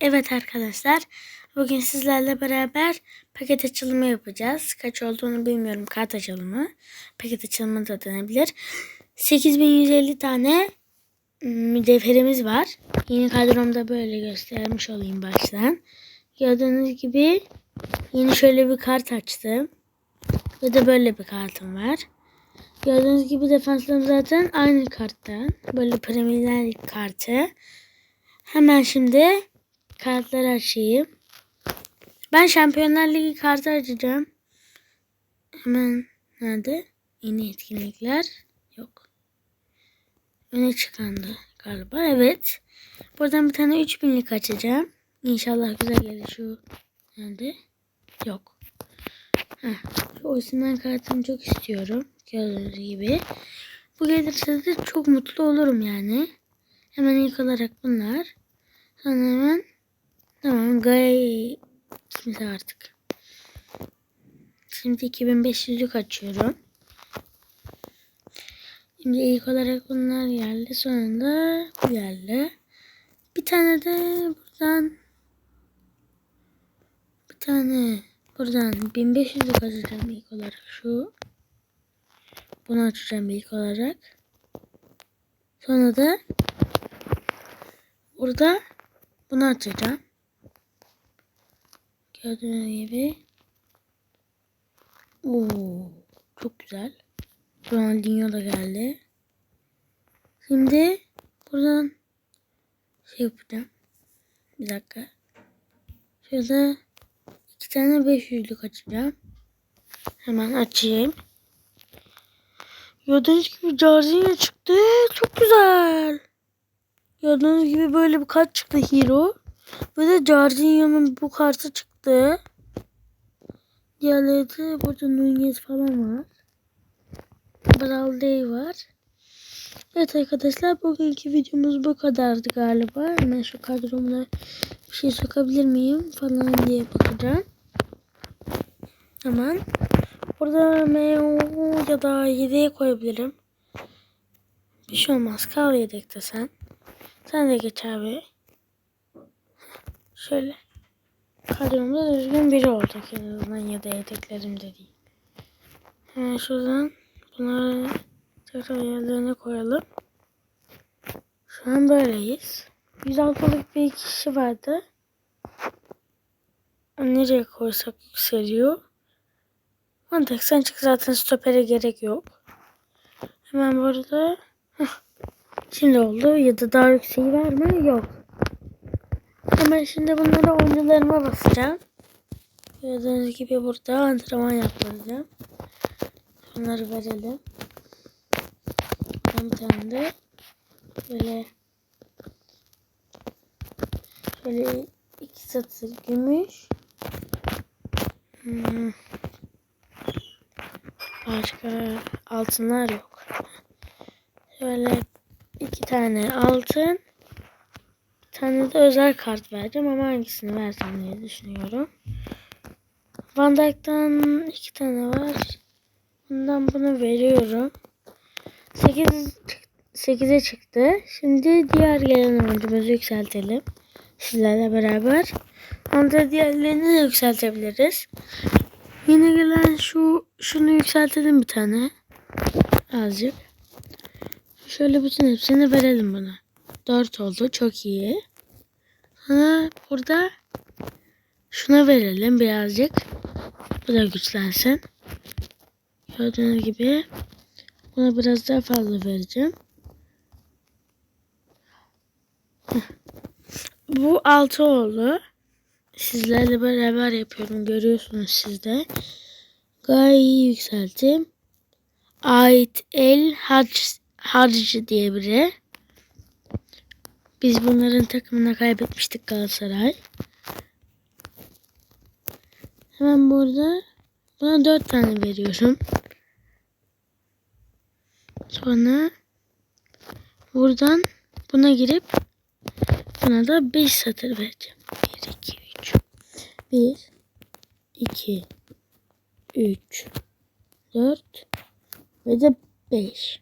Evet arkadaşlar, bugün sizlerle beraber paket açılımı yapacağız. Kaç olduğunu bilmiyorum, kart açılımı. Paket açılımı da denebilir. 8150 tane mücevherimiz var. Yeni kadromda böyle göstermiş olayım baştan. Gördüğünüz gibi yeni şöyle bir kart açtım. Ve de böyle bir kartım var. Gördüğünüz gibi defanslarım zaten aynı karttan. Böyle premier kartı. Hemen şimdi kartları açayım. Ben Şampiyonlar Ligi kartı açacağım. Hemen nerede? Yeni etkinlikler. Yok. Öne çıkandı galiba. Evet. Buradan bir tane 3000'lik açacağım. İnşallah güzel gelir şu. Nerede? Yok. Heh. Şu oysundan kartımı çok istiyorum. Gördüğünüz gibi. Bu gelirse de çok mutlu olurum yani. Hemen ilk olarak bunlar. Sonra hemen tamam gay kimse artık. Şimdi 2500'lük açıyorum. Şimdi ilk olarak bunlar geldi. Sonra da bu geldi. Bir tane de buradan bir tane buradan 1500'lük açacağım ilk olarak şu. Bunu açacağım ilk olarak. Sonra da burada bunu açacağım. Gördüğünüz gibi. Oo, çok güzel. Ronaldinho da geldi. Şimdi buradan şey yapacağım. Bir dakika. Şurada iki tane 500'lük açacağım. Hemen açayım. Gördüğünüz gibi Jarzinho çıktı. Çok güzel. Gördüğünüz gibi böyle bir kart çıktı Hero. Ve de Jarzinho'nun bu kartı çıktı. Diğerleri de burada Nunez falan var. Bradley var. Evet arkadaşlar bugünkü videomuz bu kadardı galiba. Hemen şu kadromda bir şey sokabilir miyim falan diye bakacağım. Hemen. Burada Meo ya da yedeğe koyabilirim. Bir şey olmaz. Kal yedekte sen. Sen de geç abi. Şöyle. Kadromda düzgün biri olacak en azından ya da yedeklerim de değil. Hemen şuradan bunları tekrar yerlerine koyalım. Şu an böyleyiz. 106'lık bir kişi vardı. Nereye koysak yükseliyor. Mantık sen çık zaten stopere gerek yok. Hemen burada. Şimdi oldu ya da daha yükseği var mı? Yok. Hemen şimdi bunları oyuncularıma basacağım. Gördüğünüz gibi burada antrenman yapacağım. Bunları verelim. Ben bir tane de böyle şöyle iki satır gümüş. Hmm. Başka altınlar yok. Şöyle iki tane altın. Tane de özel kart vereceğim ama hangisini versem diye düşünüyorum. Van Dijk'tan iki tane var. Bundan bunu veriyorum. 8 8'e çıktı. Şimdi diğer gelen oyuncumuzu yükseltelim. Sizlerle beraber. Onda diğerlerini de yükseltebiliriz. Yine gelen şu şunu yükseltelim bir tane. Azıcık. Şöyle bütün hepsini verelim buna. 4 oldu. Çok iyi. Sonra burada şuna verelim birazcık. Bu da güçlensin. Gördüğünüz gibi buna biraz daha fazla vereceğim. Bu 6 oldu. Sizlerle beraber yapıyorum. Görüyorsunuz siz de. Gayet iyi yükselttim. Ait el Hac, Harcı diye biri. Biz bunların takımına kaybetmiştik Galatasaray. Hemen burada buna 4 tane veriyorum. Sonra buradan buna girip buna da 5 satır vereceğim. 1, 2, 3. 1, 2, 3, 4 ve de 5.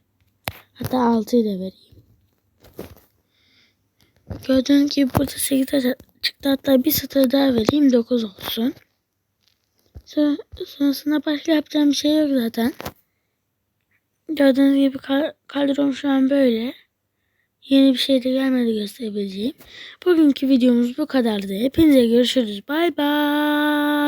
Hatta 6'yı da vereyim. Gördüğünüz gibi burada 8'e çıktı. Hatta bir satır daha vereyim 9 olsun. Sonra, sonrasında başka yapacağım bir şey yok zaten. Gördüğünüz gibi kadrom şu an böyle. Yeni bir şey de gelmedi gösterebileceğim. Bugünkü videomuz bu kadardı. Hepinize görüşürüz. Bay bay.